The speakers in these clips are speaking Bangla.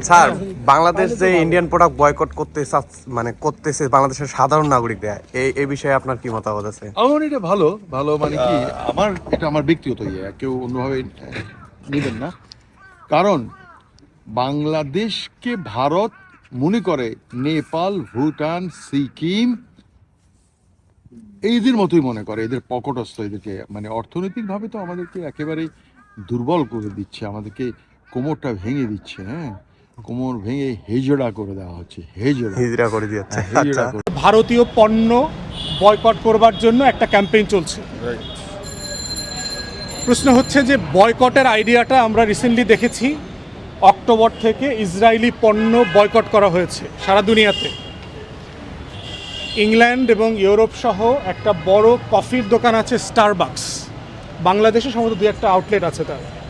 স্যার বাংলাদেশ যে ইন্ডিয়ান প্রোডাক্ট বয়কট করতে মানে করতেছে বাংলাদেশের সাধারণ নাগরিকরা এই এই বিষয়ে আপনার কি মতামত আছে? আমার এটা ভালো ভালো মানে কি আমার এটা আমার ব্যক্তিগত ইয়ে কেউ অন্যভাবে নেবেন না। কারণ বাংলাদেশকে ভারত মনে করে নেপাল ভুটান সিকিম এইদের মতোই মনে করে এদের পকটস্থ এদেরকে মানে অর্থনৈতিকভাবে তো আমাদেরকে একেবারে দুর্বল করে দিচ্ছে আমাদেরকে কোমরটা ভেঙে দিচ্ছে হ্যাঁ? কোমর ভেঙে হেজড়া করে দেওয়া হচ্ছে হেজড়া। হিজরা করে হ্যাঁ, হেজড়া আচ্ছা। করে- ভারতীয় পণ্য বয়কট করবার জন্য একটা ক্যাম্পেইন চলছে। প্রশ্ন হচ্ছে যে বয়কটের আইডিয়াটা আমরা রিসেন্টলি দেখেছি। অক্টোবর থেকে ইসরায়েলি পণ্য বয়কট করা হয়েছে সারা দুনিয়াতে। ইংল্যান্ড এবং ইউরোপ সহ একটা বড় কফির দোকান আছে স্টারবাক্স বাংলাদেশে সম্ভবত দু একটা আউটলেট আছে তার।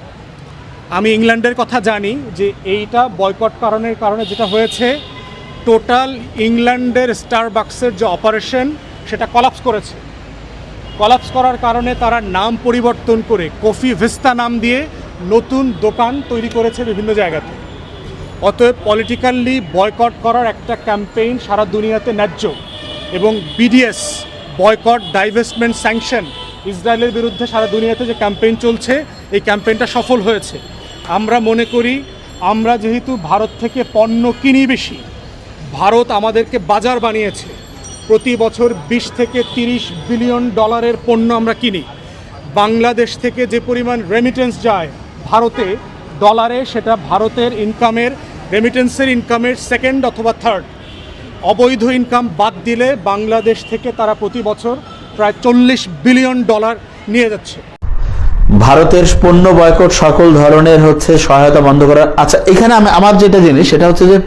আমি ইংল্যান্ডের কথা জানি যে এইটা বয়কট কারণের কারণে যেটা হয়েছে টোটাল ইংল্যান্ডের স্টারবাক্সের যে অপারেশন সেটা কলাপস করেছে। কলাপস করার কারণে তারা নাম পরিবর্তন করে কফি ভিস্তা নাম দিয়ে নতুন দোকান তৈরি করেছে বিভিন্ন জায়গাতে। অতএব পলিটিক্যালি বয়কট করার একটা ক্যাম্পেইন সারা দুনিয়াতে ন্যায্য এবং বিডিএস বয়কট ডাইভেস্টমেন্ট স্যাংশন ইসরায়েলের বিরুদ্ধে সারা দুনিয়াতে যে ক্যাম্পেইন চলছে, এই ক্যাম্পেইনটা সফল হয়েছে। আমরা মনে করি, আমরা যেহেতু ভারত থেকে পণ্য কিনি বেশি, ভারত আমাদেরকে বাজার বানিয়েছে। প্রতি বছর বিশ থেকে তিরিশ বিলিয়ন ডলারের পণ্য আমরা কিনি। বাংলাদেশ থেকে যে পরিমাণ রেমিটেন্স যায়, ভারতে ডলারে সেটা ভারতের ইনকামের রেমিটেন্সের ইনকামের সেকেন্ড অথবা থার্ড অবৈধ ইনকাম বাদ দিলে বাংলাদেশ থেকে তারা প্রতি বছর প্রায় চল্লিশ বিলিয়ন ডলার নিয়ে যাচ্ছে। ভারতের পণ্য বয়কট সকল ধরনের হচ্ছে সহায়তা বন্ধ করার আচ্ছা এখানে আমি আমার যেটা জিনিস, সেটা হচ্ছে যে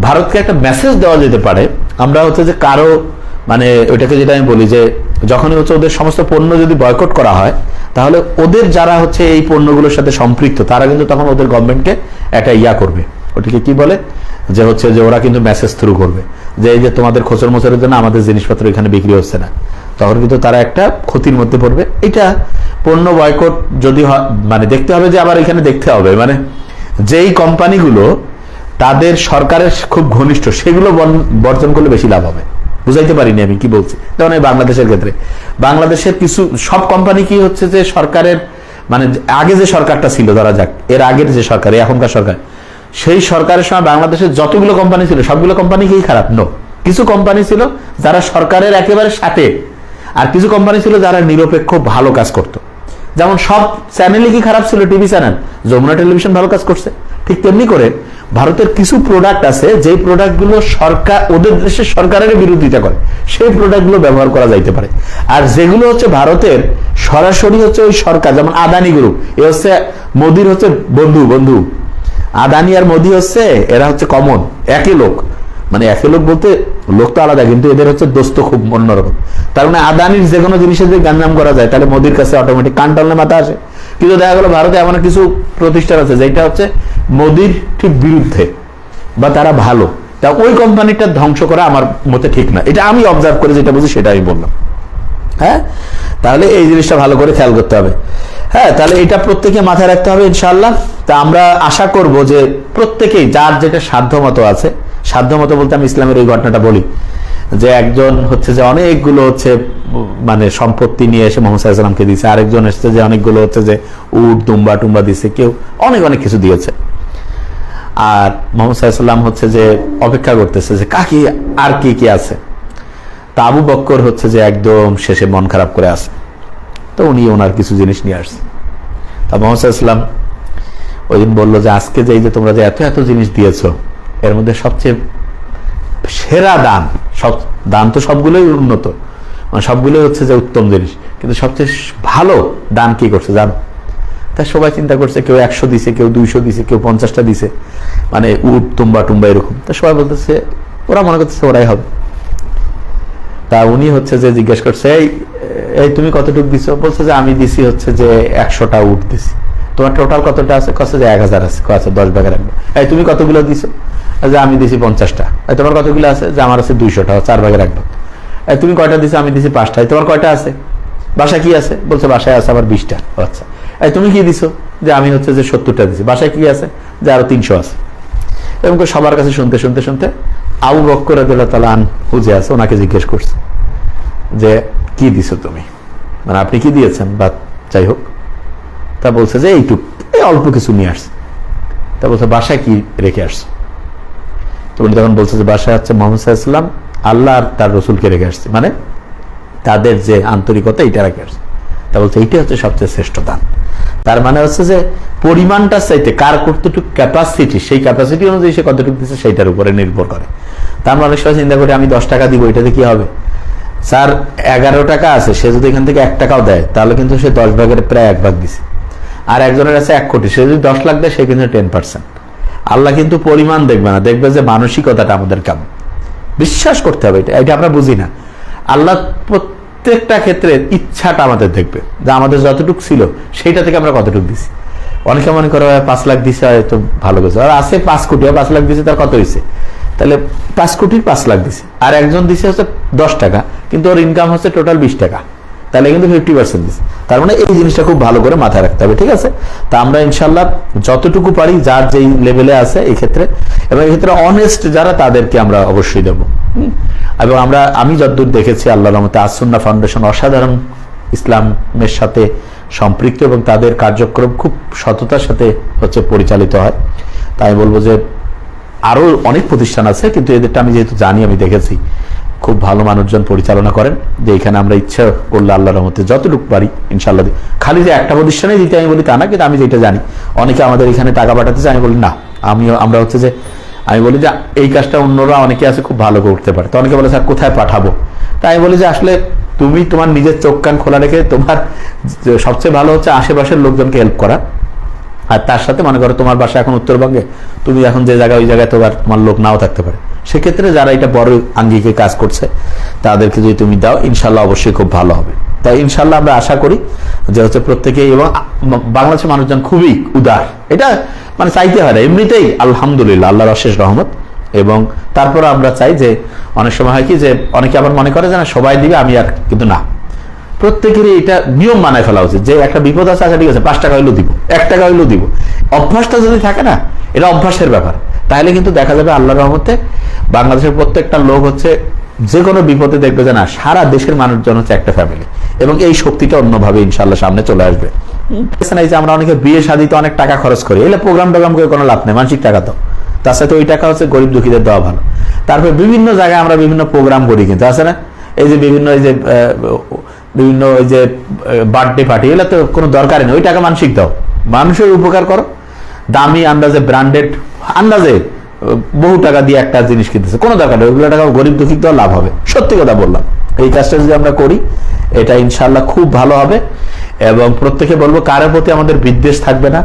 ভারতকে একটা মেসেজ দেওয়া যেতে পারে। আমরা হচ্ছে যে কারও মানে ওইটাকে যেটা আমি বলি যে, যখনই হচ্ছে ওদের সমস্ত পণ্য যদি বয়কট করা হয়, তাহলে ওদের যারা হচ্ছে এই পণ্যগুলোর সাথে সম্পৃক্ত, তারা কিন্তু তখন ওদের গভর্নমেন্টকে একটা ইয়া করবে। ওটিকে কি বলে? যে হচ্ছে যে ওরা কিন্তু মেসেজ থ্রু করবে। যে এই যে তোমাদের খোঁচর মোচরের জন্য আমাদের জিনিসপত্র এখানে বিক্রি হচ্ছে না। তখন কিন্তু তারা একটা ক্ষতির মধ্যে পড়বে। এটা পণ্য বয়কট যদি মানে দেখতে হবে যে আবার এখানে দেখতে হবে। মানে যেই কোম্পানিগুলো তাদের সরকারের খুব ঘনিষ্ঠ, সেগুলো বর্জন করলে বেশি লাভ হবে। বুঝাইতে পারিনি আমি কি বলছি। যেমন এই বাংলাদেশের ক্ষেত্রে। বাংলাদেশের কিছু, সব কোম্পানি কি হচ্ছে যে সরকারের মানে আগে যে সরকারটা ছিল, ধরা যাক, এর আগের যে সরকার এখনকার সরকার, সেই সরকারের সময় বাংলাদেশের যতগুলো কোম্পানি ছিল, সবগুলো কোম্পানি কি খারাপ? নো কিছু কোম্পানি ছিল যারা সরকারের একেবারে সাথে আর কিছু কোম্পানি ছিল যারা নিরপেক্ষ ভালো কাজ করতো। যেমন সব চ্যানেলই কি খারাপ ছিল? টিভি চ্যানেল যমুনা টেলিভিশন ভালো কাজ করছে। ঠিক তেমনি করে ভারতের কিছু প্রোডাক্ট আছে, যেই প্রোডাক্টগুলো সরকার, ওদের দেশের সরকারের বিরোধিতা করে। সেই প্রোডাক্টগুলো ব্যবহার করা যাইতে পারে। আর যেগুলো হচ্ছে ভারতের, সরাসরি হচ্ছে ওই সরকার, যেমন আদানি গ্রুপ এ হচ্ছে মোদির হচ্ছে বন্ধু বন্ধু। আদানি আর মোদি হচ্ছে, এরা হচ্ছে কমন একই লোক। মানে একই লোক বলতে লোক তো আলাদা, কিন্তু এদের হচ্ছে দোস্ত খুব অন্যরকম। তার মানে আদানির যে কোনো জিনিসের যদি গাঞ্জাম করা যায়, তাহলে মোদির কাছে অটোমেটিক কান টানলে মাথা আসে। কিন্তু দেখা গেলো ভারতে এমন কিছু প্রতিষ্ঠান আছে, যেটা হচ্ছে মোদির ঠিক বিরুদ্ধে, বা তারা ভালো। তা ওই কোম্পানিটা ধ্বংস করা আমার মতে ঠিক না। এটা আমি অবজার্ভ করে যেটা বুঝি সেটা আমি বললাম। হ্যাঁ? তাহলে এই জিনিসটা ভালো করে খেয়াল করতে হবে। হ্যাঁ তাহলে এটা প্রত্যেকে মাথায় রাখতে হবে ইনশাল্লাহ তা আমরা আশা করব যে প্রত্যেকেই, যার যেটা সাধ্য মতো আছে সাধ্য মতো বলতে আমি ইসলামের ওই ঘটনাটা বলি, যে একজন হচ্ছে যে অনেকগুলো হচ্ছে মানে সম্পত্তি নিয়ে এসে মোহাম্মদ সাল্লামকে দিয়েছে, আরেকজন এসছে যে অনেকগুলো হচ্ছে যে উট, দুম্বা, টুম্বা দিছে কেউ অনেক অনেক কিছু দিয়েছে। আর মোহাম্মদ সাল্লাম হচ্ছে যে অপেক্ষা করতেছে যে কাকি, আর কি কি আছে? তা আবু বক্কর হচ্ছে যে একদম শেষে মন খারাপ করে আসে তো উনি ওনার কিছু জিনিস নিয়ে আসছে। তা মোহাম্মদ ইসলাম ওই দিন বলল যে, আজকে যে এই যে তোমরা যে এত এত জিনিস দিয়েছ এর মধ্যে সবচেয়ে সেরা দান, সব দান তো সবগুলোই উন্নত। মানে সবগুলোই হচ্ছে যে উত্তম জিনিস। কিন্তু সবচেয়ে ভালো দান কি করছে জানো? তা সবাই চিন্তা করছে, কেউ একশো দিছে, কেউ দুইশো দিছে, কেউ পঞ্চাশটা দিছে। মানে উট, তুম্বা, টুম্বা এরকম। তা সবাই বলতেছে, ওরা মনে করতেছে ওরাই হবে। তা উনি হচ্ছে যে জিজ্ঞেস করছে, এই এই তুমি কতটুকু দিছো? বলছে যে, আমি দিছি হচ্ছে যে একশোটা উঠ দিছি। তোমার টোটাল কতটা আছে? কছে যে, এক হাজার আছে। কছে দশ ভাগে। রাখবে এই, তুমি কতগুলো দিছো? যে আমি দিছি পঞ্চাশটা। তোমার কতগুলো আছে? যে আমার আছে দুইশোটা, চার ভাগে। রাখব এই তুমি কয়টা দিছো? আমি দিছি পাঁচটা। এই তোমার কয়টা আছে? বাসায় কি আছে? বলছে বাসায় আছে আবার বিশটা। আচ্ছা। তুমি কি দিছো? যে আমি হচ্ছে যে সত্তরটা দিছি। বাসায় কি আছে? যে আরও তিনশো আছে। এবং সবার কাছে শুনতে শুনতে শুনতে আবু বক্কর আন হুজে আছে, ওনাকে জিজ্ঞেস করছে যে, কি দিছো তুমি? মানে আপনি কি দিয়েছেন? বা যাই হোক। তা বলছে যে, এইটুক। এই অল্প কিছু নিয়ে আসছে। তা বলছে, বাসায় কি রেখে আসছে? তো উনি তখন বলছে যে বাসায় হচ্ছে মোহাম্মদ সাল্লাম আল্লাহ আর তার রসুলকে রেখে আসছে। মানে তাদের যে আন্তরিকতা এটা রেখে আসছে। তা বলছে এইটাই হচ্ছে সবচেয়ে শ্রেষ্ঠ দান। তার মানে হচ্ছে যে পরিমাণটা চাইতে, কার কতটুকু ক্যাপাসিটি সেই ক্যাপাসিটি অনুযায়ী সে কতটুকু দিচ্ছে সেইটার উপরে নির্ভর করে। তার আমরা অনেক সময় চিন্তা করি, আমি দশ টাকা দিব, এটাতে কি হবে? স্যার, এগারো টাকা আছে, সে যদি এখান থেকে এক টাকাও দেয়, তাহলে কিন্তু সে দশ ভাগের প্রায় এক ভাগ দিছে। আর একজনের আছে এক কোটি, সে যদি দশ লাখ দেয়, সে কিন্তু টেন পার্সেন্ট আল্লাহ কিন্তু পরিমাণ দেখবে না দেখবে যে মানসিকতাটা আমাদের কাম বিশ্বাস করতে হবে এটা এটা আমরা বুঝি না। আল্লাহ প্রত্যেকটা ক্ষেত্রে ইচ্ছাটা আমাদের দেখবে যে আমাদের যতটুকু ছিল সেইটা থেকে আমরা কতটুকু দিছি। অনেকে মনে করো "হ্যাঁ, পাঁচ লাখ দিছে হয়তো ভালো কিছু আর আছে পাঁচ কোটি পাঁচ লাখ দিছে তার কত হয়েছে তাহলে পাঁচ কোটির পাঁচ লাখ দিছে। আর একজন দিছে হচ্ছে দশ টাকা কিন্তু ওর ইনকাম হচ্ছে টোটাল বিশ টাকা। তাহলে কিন্তু ফিফটি পার্সেন্ট দিচ্ছে তার মানে এই জিনিসটা খুব ভালো করে মাথায় রাখতে হবে, ঠিক আছে? তা আমরা ইনশাল্লাহ যতটুকু পারি, যার যেই লেভেলে আছে এই ক্ষেত্রে, এবং এই ক্ষেত্রে অনেস্ট যারা তাদেরকে আমরা অবশ্যই দেবো? এবং আমরা, আমি যতদূর দেখেছি আল্লাহ রহমতে আসন্না ফাউন্ডেশন অসাধারণ ইসলামের সাথে সম্পৃক্ত এবং তাদের কার্যক্রম খুব সততার সাথে হচ্ছে পরিচালিত হয়। তাই বলব যে আরও অনেক প্রতিষ্ঠান আছে, কিন্তু এদেরটা আমি যেহেতু জানি, আমি দেখেছি। খুব ভালো মানুষজন পরিচালনা করেন, যে এখানে আমরা ইচ্ছা করলে আল্লাহ রহমতে যতটুকু পারি ইনশাল্লাহ খালি যে একটা প্রতিষ্ঠানে দিতে আমি বলি তা না, কিন্তু আমি যেটা জানি, অনেকে আমাদের এখানে টাকা পাঠাতে চায়, আমি বলি না আমি আমরা হচ্ছে যে, আমি বলি যে এই কাজটা অন্যরা, অনেকে আছে খুব ভালো করতে পারে, তো অনেকে বলে, স্যার, কোথায় পাঠাবো? তাই আমি বলি যে, আসলে তুমি তোমার নিজের চোখ কান খোলা রেখে তোমার সবচেয়ে ভালো হচ্ছে আশেপাশের লোকজনকে হেল্প করা। আর তার সাথে মনে করো তোমার বাসা এখন উত্তরবঙ্গে, তুমি এখন যে জায়গায়, ওই জায়গায় তোমার তোমার লোক নাও থাকতে পারে। সেক্ষেত্রে যারা এটা বড় আঙ্গিকে কাজ করছে, তাদেরকে যদি তুমি দাও, ইনশাল্লাহ অবশ্যই খুব ভালো হবে। তাই ইনশাল্লাহ আমরা আশা করি যে হচ্ছে প্রত্যেকে এবং বাংলাদেশের মানুষজন খুবই উদার। এটা মানে চাইতে হয় না। এমনিতেই আলহামদুলিল্লাহ, আল্লাহর অশেষ রহমত। এবং তারপর আমরা চাই যে অনেক সময় হয় কি যে অনেকে আবার মনে করে যে না, সবাই দিবে, আমি আর কিন্তু না। প্রত্যেকেরই এটা নিয়ম মানায় ফেলা উচিত যে একটা বিপদ আছে আচ্ছা ঠিক আছে, পাঁচ টাকা হইলেও দিব, এক টাকা হইলেও দিব। অভ্যাসটা যদি থাকে না, এটা অভ্যাসের ব্যাপার। তাহলে কিন্তু দেখা যাবে আল্লাহ রহমতে বাংলাদেশের প্রত্যেকটা লোক হচ্ছে যে কোনো বিপদে দেখবে যে না, সারা দেশের মানুষজন হচ্ছে একটা ফ্যামিলি এবং এই শক্তিটা অন্যভাবে ইনশাল্লাহ সামনে চলে আসবে। আমরা অনেকে বিয়ে শাদিতে অনেক টাকা খরচ করি, এলে প্রোগ্রাম টোগ্রাম করে কোনো লাভ নেই, মানসিক টাকা তো। তার সাথে ওই টাকা হচ্ছে গরিব দুঃখীদের দেওয়া ভালো। তারপরে বিভিন্ন জায়গায় আমরা বিভিন্ন প্রোগ্রাম করি কিন্তু, আছে না? এই যে বিভিন্ন, এই যে বিভিন্ন ওই যে বার্থডে পার্টি এগুলো তো কোনো দরকারই নেই, ওই টাকা মানসিক দাও। মানুষের উপকার করো দামি আন্দাজে ব্র্যান্ডেড আন্দাজে, বহু টাকা দিয়ে একটা জিনিস কিনতেছে। কোনো দরকার নেই ওইগুলো টাকা গরিব দুঃখী দেওয়া লাভ হবে। সত্যি কথা বললাম। এই কাজটা যদি আমরা করি, এটা ইনশাল্লাহ খুব ভালো হবে। এবং প্রত্যেকে বলব, কারোর প্রতি আমাদের বিদ্বেষ থাকবে না।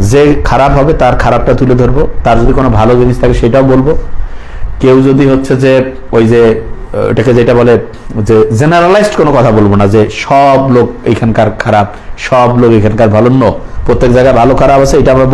যে খারাপ হবে, তার খারাপটা তুলে ধরবো। তার যদি কোনো ভালো জিনিস থাকে, সেটাও বলব। কেউ যদি হচ্ছে যে, ওই যে, এটাকে যেটা বলে, যে জেনারেলাইজড কোনো কথা বলব না, যে সব লোক এখানকার খারাপ, সব লোক এখানকার ভালো ন প্রত্যেক জায়গায় ভালো, খারাপ আছে, এটা আমরা